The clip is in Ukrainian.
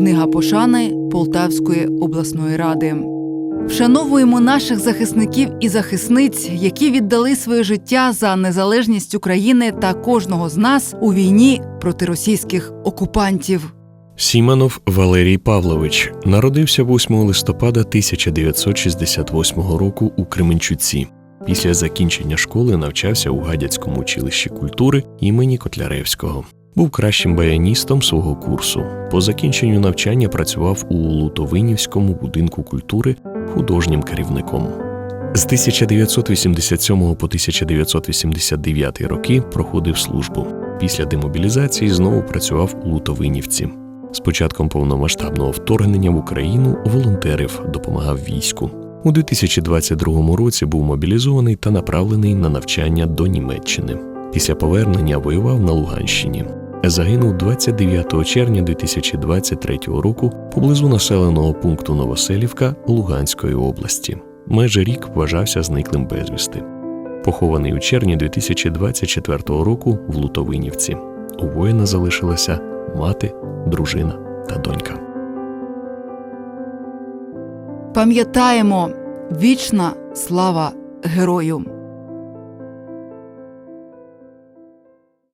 Книга пошани Полтавської обласної ради. Вшановуємо наших захисників і захисниць, які віддали своє життя за незалежність України та кожного з нас у війні проти російських окупантів. Сіманов Валерій Павлович народився 8 листопада 1968 року у Кременчуці. Після закінчення школи навчався у Гадяцькому училищі культури імені Котляревського. Був кращим баяністом свого курсу. По закінченню навчання працював у Лутовинівському будинку культури художнім керівником. З 1987 по 1989 роки проходив службу. Після демобілізації знову працював у Лутовинівці. З початком повномасштабного вторгнення в Україну волонтерив, допомагав війську. У 2022 році був мобілізований та направлений на навчання до Німеччини. Після повернення воював на Луганщині. Загинув 29 червня 2023 року поблизу населеного пункту Новоселівка Луганської області. Майже рік вважався зниклим безвісти. Похований у червні 2024 року в Лутовинівці. У воїна залишилася мати, дружина та донька. Пам'ятаємо вічна слава герою.